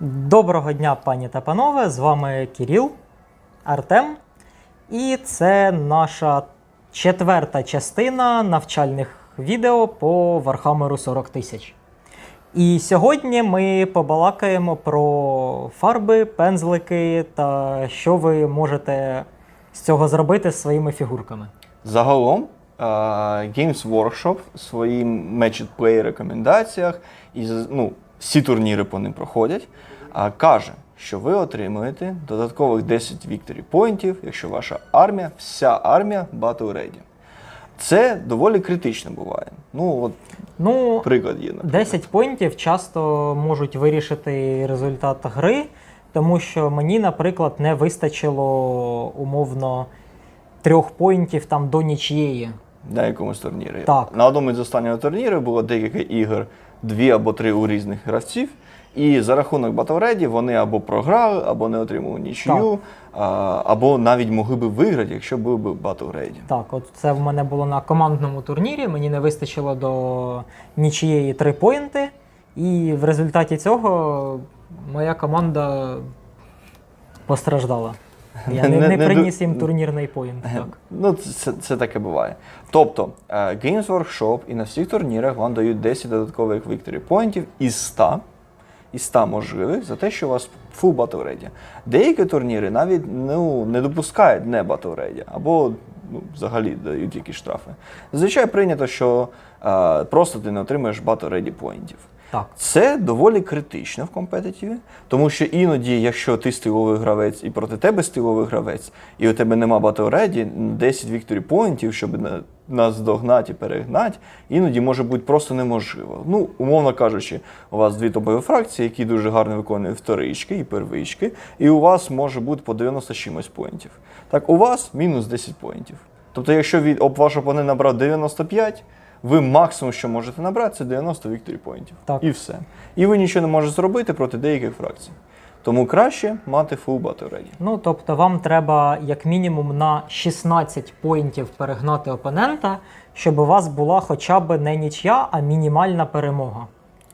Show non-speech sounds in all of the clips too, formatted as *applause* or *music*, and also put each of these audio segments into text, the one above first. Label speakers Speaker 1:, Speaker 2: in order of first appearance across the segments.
Speaker 1: Доброго дня, пані та панове! З вами Кіріл, Артем. І це наша четверта частина навчальних відео по Вархамеру 40 тисяч. І сьогодні ми побалакаємо про фарби, пензлики та що ви можете з цього зробити з своїми фігурками.
Speaker 2: Загалом, Games Workshop в своїй Match Play рекомендаціях, і ну, всі турніри по ним проходять, а, каже, що ви отримуєте додаткових 10 victory поінтів, якщо ваша армія, вся армія Battle Ready. Це доволі критично буває. Ну, от
Speaker 1: Ну,
Speaker 2: приклад є. наприклад.
Speaker 1: 10 поінтів часто можуть вирішити результат гри, тому що мені, наприклад, не вистачило умовно трьох поінтів там до нічієї.
Speaker 2: На якомусь турнірі.
Speaker 1: Так.
Speaker 2: На одному з останнього турніру було декілька ігор, дві або три у різних гравців. І за рахунок Ready вони або програли, або не отримали нічию, а, або навіть могли би виграти, якщо був би Battle Ready.
Speaker 1: Так, от це в мене було на командному турнірі. Мені не вистачило до нічієї три поінти, і в результаті цього моя команда постраждала. Я не,
Speaker 2: Не-
Speaker 1: не приніс їм турнірний поінт. Так.
Speaker 2: Ну, це, це, таке буває. Тобто, е, Games Workshop і на всіх турнірах вам дають 10 додаткових victory поінтів із 100, із 100 можливих за те, що у вас full battle ready. Деякі турніри навіть ну, не допускають не battle ready, або ну, взагалі дають якісь штрафи. Зазвичай прийнято, що е, просто ти не отримаєш battle ready поінтів.
Speaker 1: Так.
Speaker 2: Це доволі критично в компетитиві, тому що іноді, якщо ти стиловий гравець і проти тебе стиловий гравець, і у тебе нема Ready, 10 victory поінтів, щоб нас догнати і перегнати, іноді може бути просто неможливо. Ну, умовно кажучи, у вас дві топові фракції, які дуже гарно виконують вторички і первички, і у вас може бути по 90 чимось поінтів. Так, у вас мінус 10 поінтів. Тобто, якщо від, об ваш опонент набрав 95, ви максимум, що можете набрати, це 90 victory поінтів.
Speaker 1: Так.
Speaker 2: І все. І ви нічого не можете зробити проти деяких фракцій. Тому краще мати full battle ready.
Speaker 1: Ну, тобто вам треба як мінімум на 16 поінтів перегнати опонента, щоб у вас була хоча б не нічия, а мінімальна перемога.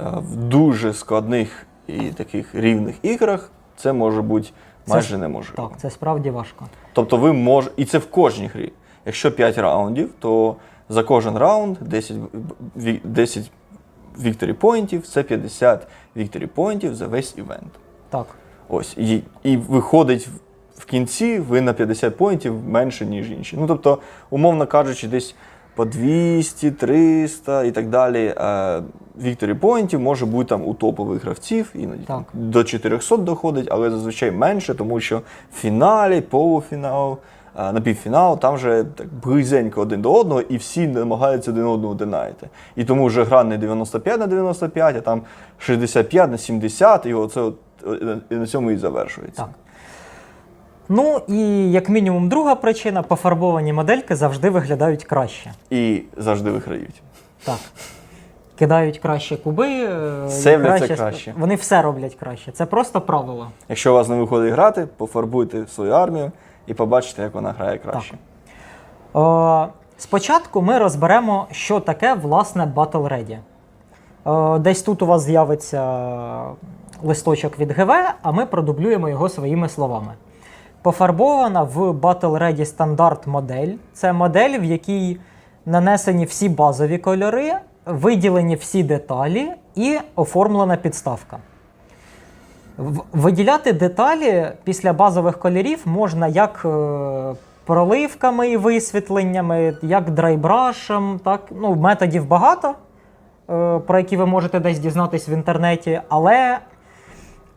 Speaker 2: Е, В дуже складних і таких рівних іграх це може бути
Speaker 1: Це
Speaker 2: майже неможливо.
Speaker 1: Так, це справді важко.
Speaker 2: Тобто ви можете, і це в кожній грі. Якщо 5 раундів, то за кожен раунд 10, ві- 10 victory поінтів це 50 victory поінтів за весь івент.
Speaker 1: Так.
Speaker 2: Ось, і, і виходить в- кінці ви на 50 поінтів менше, ніж інші. Ну, тобто, умовно кажучи, десь по 200, 300 і так далі. Е, Вікторі поінтів може бути там у топових гравців, іноді
Speaker 1: Так.
Speaker 2: до 400 доходить, але зазвичай менше, тому що в фіналі, полуфінал, на півфінал там вже так близенько один до одного, і всі намагаються один одного динайти. І тому вже гра не 95 на 95, а там 65 на 70, і оце от, е, і на цьому і завершується.
Speaker 1: Так. Ну і як мінімум друга причина пофарбовані модельки завжди виглядають краще.
Speaker 2: І завжди виграють.
Speaker 1: Так. Кидають краще куби, е,
Speaker 2: Сейвляться краще.
Speaker 1: Вони все роблять краще. Це просто правило.
Speaker 2: Якщо у вас не виходить грати, пофарбуйте свою армію і побачите, як вона грає краще.
Speaker 1: Е, спочатку ми розберемо, що таке власне Battle Ready. Е, десь тут у вас з'явиться листочок від ГВ, а ми продублюємо його своїми словами. Пофарбована в Battle Ready стандарт модель. Це модель, в якій нанесені всі базові кольори, виділені всі деталі і оформлена підставка. Виділяти деталі після базових кольорів можна як е, проливками і висвітленнями, як драйбрашем, так ну, методів багато, е, про які ви можете десь дізнатись в інтернеті, але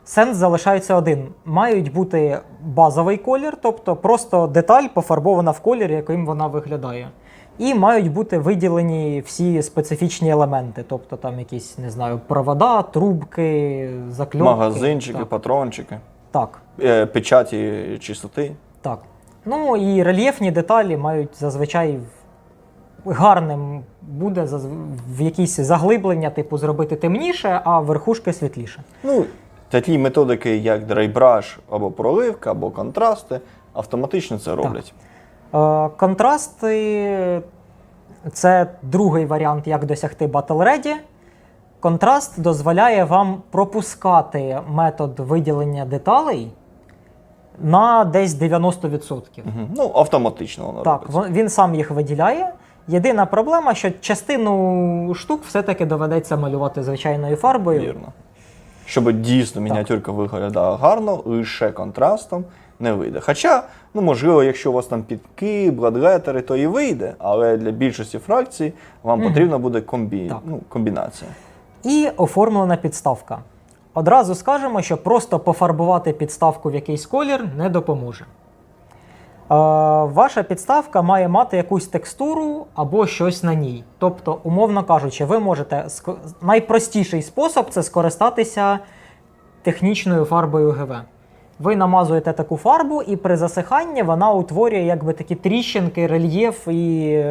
Speaker 1: сенс залишається один. Мають бути базовий колір, тобто просто деталь пофарбована в колір, яким вона виглядає. І мають бути виділені всі специфічні елементи, тобто там якісь, не знаю, провода, трубки, закльопки.
Speaker 2: Магазинчики,
Speaker 1: Так.
Speaker 2: патрончики,
Speaker 1: так.
Speaker 2: е, печаті чистоти.
Speaker 1: Так. Ну і рельєфні деталі мають зазвичай гарним буде в якісь заглиблення, типу зробити темніше, а верхушки світліше.
Speaker 2: Ну, такі методики, як драйбраш або проливка, або контрасти, автоматично це роблять.
Speaker 1: Е, контрасти це другий варіант, як досягти Battle Ready. контраст дозволяє вам пропускати метод виділення деталей на десь 90%.
Speaker 2: Мгм. Ну, автоматично воно
Speaker 1: Так,
Speaker 2: робиться.
Speaker 1: він сам їх виділяє. Єдина проблема, що частину штук все-таки доведеться малювати звичайною фарбою.
Speaker 2: Вірно. Щоб дійсно мініатюрка виглядала гарно, лише контрастом не вийде. Хоча, ну можливо, якщо у вас там підки, бладлетери, то і вийде, але для більшості фракцій вам
Speaker 1: Мгм.
Speaker 2: потрібна буде комбі... Ну, комбінація.
Speaker 1: І оформлена підставка. Одразу скажемо, що просто пофарбувати підставку в якийсь колір не допоможе. Е, ваша підставка має мати якусь текстуру або щось на ній. Тобто, умовно кажучи, ви можете найпростіший спосіб це скористатися технічною фарбою ГВ. Ви намазуєте таку фарбу, і при засиханні вона утворює якби такі тріщинки, рельєф і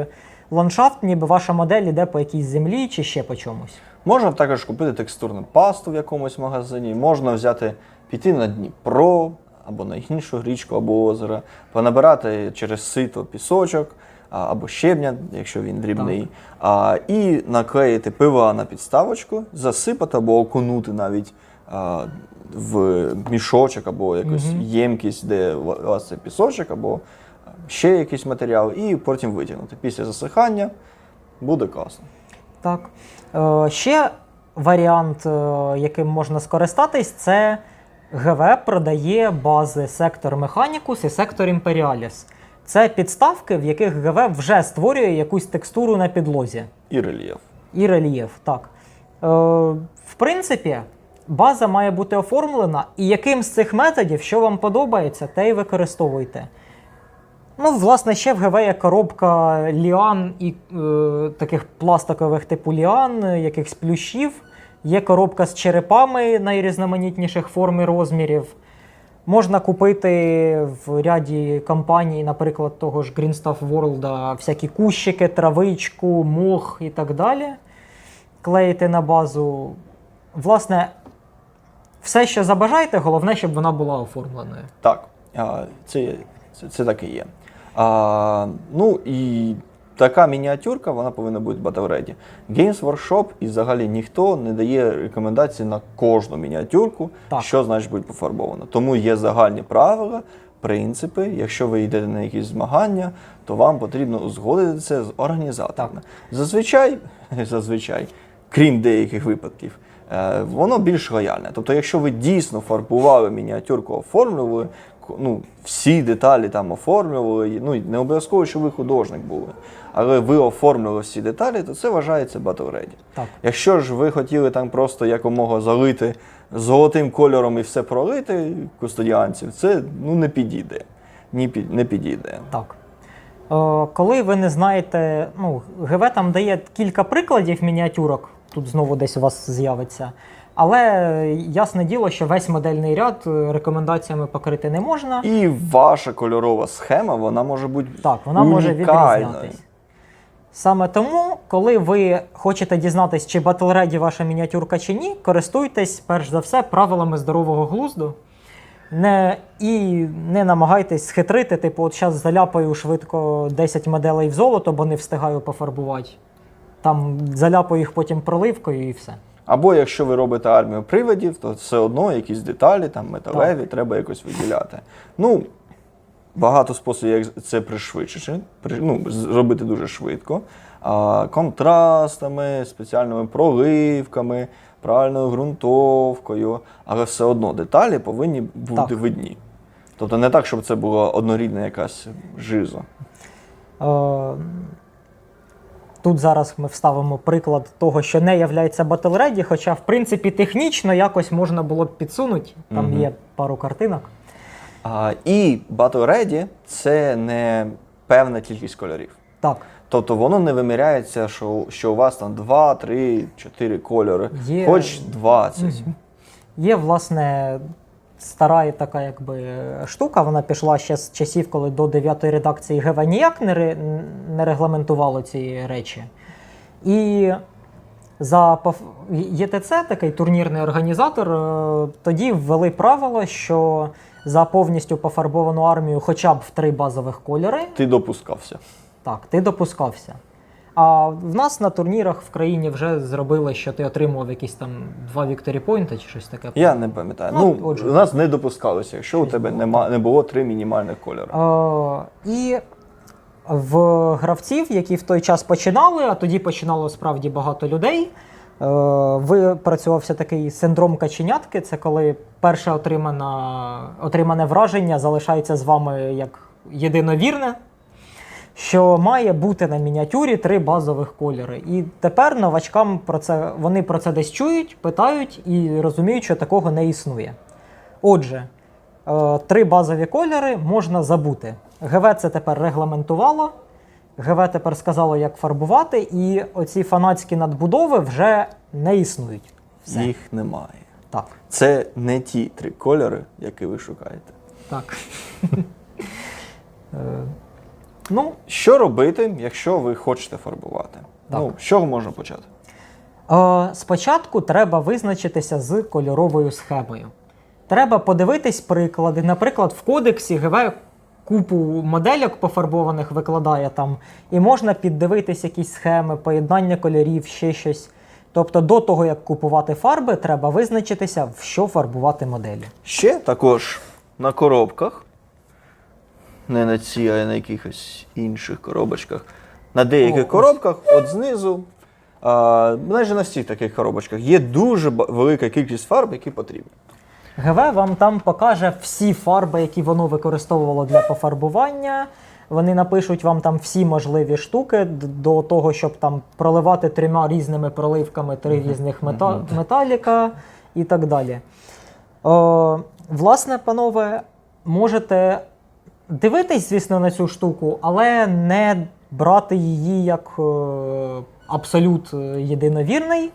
Speaker 1: ландшафт, ніби ваша модель іде по якійсь землі чи ще по чомусь.
Speaker 2: Можна також купити текстурну пасту в якомусь магазині, можна взяти, піти на Дніпро або на іншу річку або озеро, понабирати через сито пісочок або щебня, якщо він дрібний, а, і наклеїти пива на підставочку, засипати або окунути навіть а, в мішочок або якусь
Speaker 1: Мгм.
Speaker 2: ємкість, де у вас це пісочок, або ще якийсь матеріал, і потім витягнути. Після засихання буде класно.
Speaker 1: Так. Е, ще варіант, е, яким можна скористатись, це ГВ продає бази сектор Mechanicus і сектор Imperialis. Це підставки, в яких ГВ вже створює якусь текстуру на підлозі.
Speaker 2: І рельєф.
Speaker 1: І рельєф, так. Е, в принципі, база має бути оформлена, і яким з цих методів, що вам подобається, те й використовуйте. Ну, власне, ще в ГВ є коробка ліан і е, таких пластикових типу ліан, якихось плющів. Є коробка з черепами найрізноманітніших форм і розмірів. Можна купити в ряді компаній, наприклад, того ж Green Stuff World, всякі кущики, травичку, мох і так далі. Клеїти на базу. Власне, все, що забажаєте, головне, щоб вона була оформленою.
Speaker 2: Так, а, це, це, це так і є. А, ну і така мініатюрка, вона повинна бути Battle Ready. Games Workshop і взагалі ніхто не дає рекомендацій на кожну мініатюрку,
Speaker 1: Так.
Speaker 2: що значить буде пофарбовано. Тому є загальні правила, принципи. Якщо ви йдете на якісь змагання, то вам потрібно узгодити це з організаторами. Зазвичай, *laughs* зазвичай, крім деяких випадків, воно більш лояльне. Тобто, якщо ви дійсно фарбували мініатюрку, оформлювали, ну, всі деталі там оформлювали, ну, не обов'язково, що ви художник були, але ви оформлювали всі деталі, то це вважається Battle Ready.
Speaker 1: Так.
Speaker 2: Якщо ж ви хотіли там просто якомога залити золотим кольором і все пролити кустодіанців, це ну, не підійде. Ні, не підійде.
Speaker 1: Так. Е, коли ви не знаєте, ну, ГВ там дає кілька прикладів мініатюрок, тут знову десь у вас з'явиться. Але ясне діло, що весь модельний ряд е, рекомендаціями покрити не можна.
Speaker 2: І ваша кольорова схема, вона може бути
Speaker 1: Так, вона може
Speaker 2: унікальною.
Speaker 1: відрізнятись. Саме тому, коли ви хочете дізнатись, чи Ready ваша мініатюрка чи ні, користуйтесь перш за все правилами здорового глузду. Не, і не намагайтесь схитрити, типу, от зараз заляпаю швидко 10 моделей в золото, бо не встигаю пофарбувати. Там заляпаю їх потім проливкою і все.
Speaker 2: Або якщо ви робите армію привидів, то все одно якісь деталі, там металеві, треба якось виділяти. Ну, багато способів, як це пришвидшити, при- ну, зробити дуже швидко. А, контрастами, спеціальними проливками, правильною ґрунтовкою, але все одно деталі повинні бути
Speaker 1: Так.
Speaker 2: видні. Тобто не так, щоб це була однорідна якась жиза.
Speaker 1: Е, Тут зараз ми вставимо приклад того, що не являється Battle Ready, хоча, в принципі, технічно якось можна було б підсунути. Там
Speaker 2: Мгм.
Speaker 1: є пару картинок.
Speaker 2: А, і Battle Ready це не певна кількість кольорів.
Speaker 1: Так,
Speaker 2: Тобто воно не виміряється, що, що у вас там 2, 3, 4 кольори,
Speaker 1: Є-
Speaker 2: хоч 20.
Speaker 1: є, власне, стара і така якби штука. Вона пішла ще з часів, коли до 9 редакції ГВ ніяк не, ре- не регламентувало ці речі. І за ЄТЦ, такий турнірний організатор, е, тоді ввели правило, що за повністю пофарбовану армію хоча б в три базових кольори,
Speaker 2: Ти допускався.
Speaker 1: Так, ти допускався. А в нас на турнірах в країні вже зробили, що ти отримував якісь там два Victory Point чи щось таке.
Speaker 2: Я не пам'ятаю.
Speaker 1: Ну,
Speaker 2: Ну,
Speaker 1: отже.
Speaker 2: у нас не допускалося, якщо у тебе
Speaker 1: було,
Speaker 2: нема, не було три мінімальних кольори.
Speaker 1: Е, і в гравців, які в той час починали, а тоді починало справді багато людей. е, Випрацювався такий синдром каченятки. Це коли перше отримана, отримане враження залишається з вами як єдиновірне, що має бути на мініатюрі три базових кольори. І тепер новачкам про це вони про це десь чують, питають і розуміють, що такого не існує. Отже, е, три базові кольори можна забути. ГВ це тепер регламентувало. ГВ тепер сказало, як фарбувати, і оці фанатські надбудови вже не існують. Все.
Speaker 2: Їх немає.
Speaker 1: Так.
Speaker 2: Це не ті три кольори, які ви шукаєте.
Speaker 1: Так. *laughs* Ну,
Speaker 2: Що робити, якщо ви хочете фарбувати?
Speaker 1: Так.
Speaker 2: Ну, з чого можна почати?
Speaker 1: Е, Спочатку треба визначитися з кольоровою схемою. Треба подивитись приклади. Наприклад, в кодексі ГВ купу модельок пофарбованих викладає там, і можна піддивитись якісь схеми, поєднання кольорів, ще щось. Тобто, до того, як купувати фарби, треба визначитися, в що фарбувати моделі.
Speaker 2: Ще також на коробках, не на цій, а на якихось інших коробочках. На деяких
Speaker 1: О,
Speaker 2: коробках, от знизу, а, майже на всіх таких коробочках, є дуже велика кількість фарб, які потрібні.
Speaker 1: ГВ вам там покаже всі фарби, які воно використовувало для пофарбування. Вони напишуть вам там всі можливі штуки до того, щоб там проливати трьома різними проливками три різних мета- металіка і так далі. О, власне, панове, можете дивитись, звісно, на цю штуку, але не брати її як е, абсолют е, єдиновірний,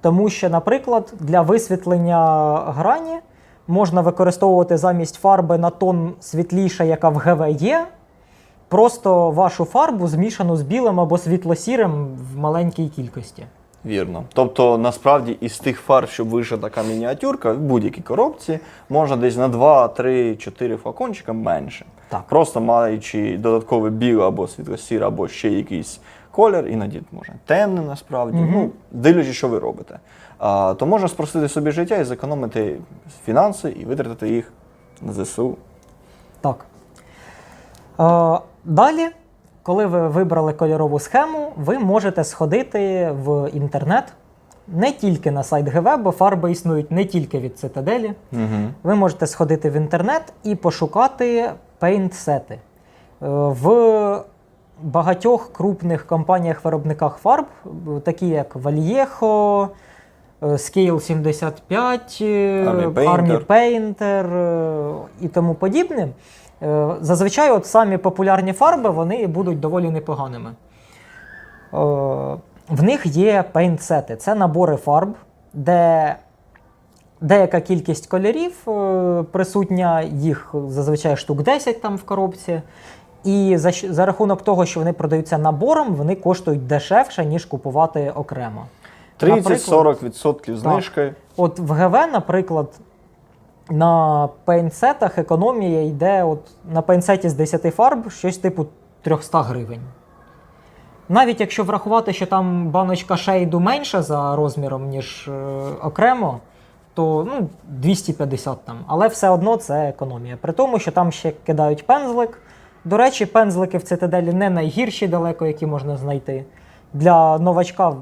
Speaker 1: тому що, наприклад, для висвітлення грані можна використовувати замість фарби на тон світліша, яка в ГВ є, просто вашу фарбу змішану з білим або світло-сірим в маленькій кількості.
Speaker 2: Вірно. Тобто, насправді, із тих фарб, щоб вийшла така мініатюрка, в будь-якій коробці можна десь на 2, 3, 4 флакончика менше.
Speaker 1: Так.
Speaker 2: Просто маючи додатковий білий або світло-сірий, або ще якийсь колір, іноді можна темним насправді.
Speaker 1: Мгм.
Speaker 2: Ну, дивлячись, що ви робите. А, то можна спростити собі життя і зекономити фінанси і витратити їх на ЗСУ.
Speaker 1: Так. Е, далі, коли ви вибрали кольорову схему, ви можете сходити в інтернет не тільки на сайт ГВ, бо фарби існують не тільки від цитаделі.
Speaker 2: Угу.
Speaker 1: Ви можете сходити в інтернет і пошукати paint-сети. Е, В багатьох крупних компаніях-виробниках фарб, е, такі як Vallejo, Scale 75, е,
Speaker 2: Army Painter.
Speaker 1: Army Painter е, і тому подібне. Зазвичай от самі популярні фарби вони будуть доволі непоганими. В них є paint-сети. Це набори фарб, де деяка кількість кольорів е, присутня, їх зазвичай штук 10 там в коробці. І за, за рахунок того, що вони продаються набором, вони коштують дешевше, ніж купувати окремо.
Speaker 2: 30-40% знижки.
Speaker 1: От в ГВ, наприклад, на пейнсетах економія йде от на пейнсеті з 10 фарб щось типу 300 гривень. Навіть якщо врахувати, що там баночка шейду менша за розміром, ніж е, окремо, то ну, 250 там. Але все одно це економія. При тому, що там ще кидають пензлик. До речі, пензлики в цитаделі не найгірші далеко, які можна знайти. Для новачка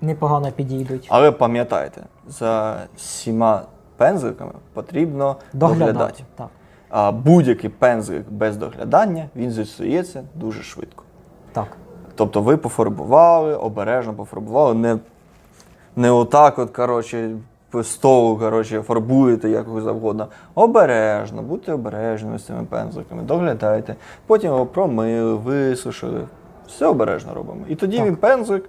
Speaker 1: непогано підійдуть.
Speaker 2: Але пам'ятайте, за всіма пензликами потрібно
Speaker 1: Доглядати.
Speaker 2: доглядати.
Speaker 1: Так.
Speaker 2: А будь-який пензлик без доглядання він зіпсується дуже швидко.
Speaker 1: так.
Speaker 2: Тобто ви пофарбували, обережно пофарбували, не, не отак, от, коротше, столу, коротше, фарбуєте як ви завгодно. Обережно, будьте обережними з цими пензликами, доглядайте. Потім його промили, висушили. Все обережно робимо. І тоді
Speaker 1: Так.
Speaker 2: він пензлик,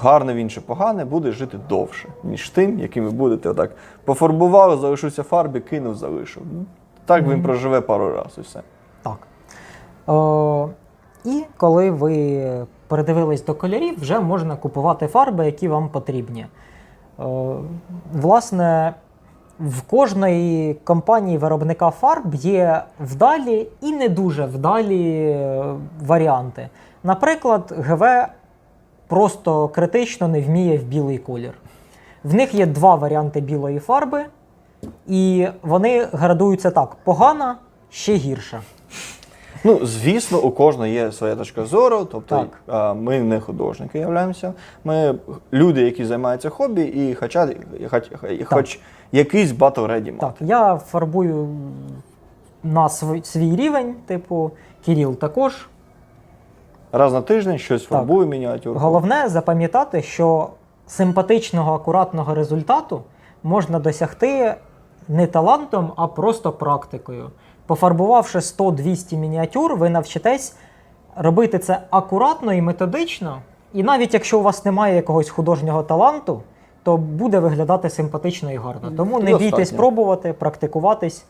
Speaker 2: гарний він чи поганий, буде жити довше, ніж тим, яким ви будете отак. Пофарбували, залишився фарбі, кинув, залишив. Так він проживе пару разів і все.
Speaker 1: Так. О, і коли ви передивились до кольорів, вже можна купувати фарби, які вам потрібні. О, власне, в кожної компанії виробника фарб є вдалі і не дуже вдалі е, варіанти. Наприклад, ГВ просто критично не вміє в білий колір. В них є два варіанти білої фарби, і вони градуються так: погана, ще гірша.
Speaker 2: Ну, звісно, у кожного є своя точка зору. Тобто
Speaker 1: Так.
Speaker 2: ми не художники являємося. Ми люди, які займаються хобі, і хоча, хоч, хоч якийсь батл реді мати.
Speaker 1: Так, я фарбую на свій, свій рівень, типу, Кіріл також.
Speaker 2: Раз на тиждень щось фарбую мініатюрку.
Speaker 1: Головне запам'ятати, що симпатичного, акуратного результату можна досягти не талантом, а просто практикою. Пофарбувавши 100-200 мініатюр, ви навчитесь робити це акуратно і методично. І навіть якщо у вас немає якогось художнього таланту, то буде виглядати симпатично і гарно. Тому не
Speaker 2: Достатньо.
Speaker 1: бійтесь пробувати, практикуватись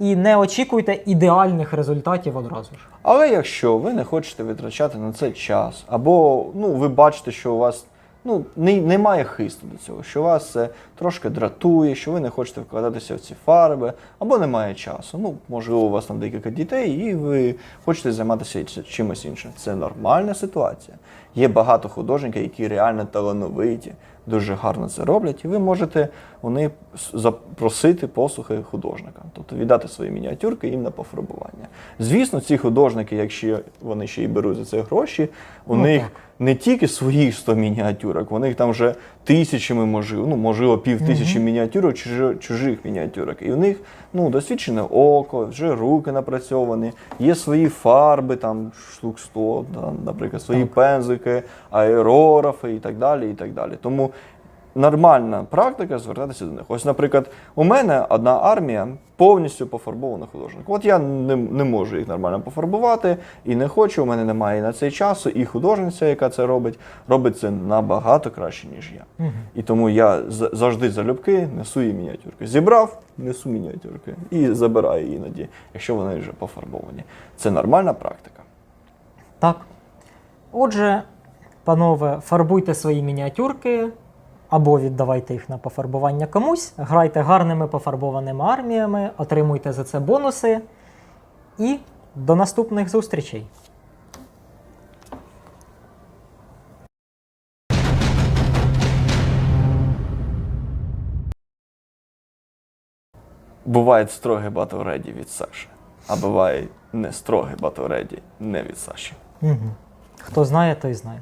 Speaker 1: і не очікуйте ідеальних результатів одразу ж.
Speaker 2: Але якщо ви не хочете витрачати на це час, або ну, ви бачите, що у вас ну, не, немає хисту до цього, що вас це трошки дратує, що ви не хочете вкладатися в ці фарби, або немає часу. Ну, можливо, у вас там декілька дітей, і ви хочете займатися чимось іншим. Це нормальна ситуація. Є багато художників, які реально талановиті, дуже гарно це роблять, і ви можете у них запросити послуги художника, тобто віддати свої мініатюрки їм на пофарбування. Звісно, ці художники, якщо вони ще й беруть за це гроші, у
Speaker 1: Ну,
Speaker 2: них
Speaker 1: так.
Speaker 2: не тільки своїх 100 мініатюрок, у них там вже тисячами, можливо, ну, можливо, пів тисячі мініатюрок чужих, чужих мініатюрок. І у них ну, досвідчене око, вже руки напрацьовані, є свої фарби, там штук 100, да, наприклад, свої пензики, аерографи і так далі. І так далі. Тому нормальна практика звертатися до них. Ось, наприклад, у мене одна армія повністю пофарбована художник. От я не, не можу їх нормально пофарбувати і не хочу. У мене немає на це часу. І художниця, яка це робить, робить це набагато краще, ніж я. І тому я завжди залюбки несу їй мініатюрки. Зібрав, несу мініатюрки і забираю іноді, якщо вони вже пофарбовані. Це нормальна практика.
Speaker 1: Так. Отже, панове, фарбуйте свої мініатюрки або віддавайте їх на пофарбування комусь, грайте гарними пофарбованими арміями, отримуйте за це бонуси. І до наступних зустрічей!
Speaker 2: Буває строгий батл реді від Саші, а буває не строгий батл реді не від Саші.
Speaker 1: Угу. Хто знає, той знає.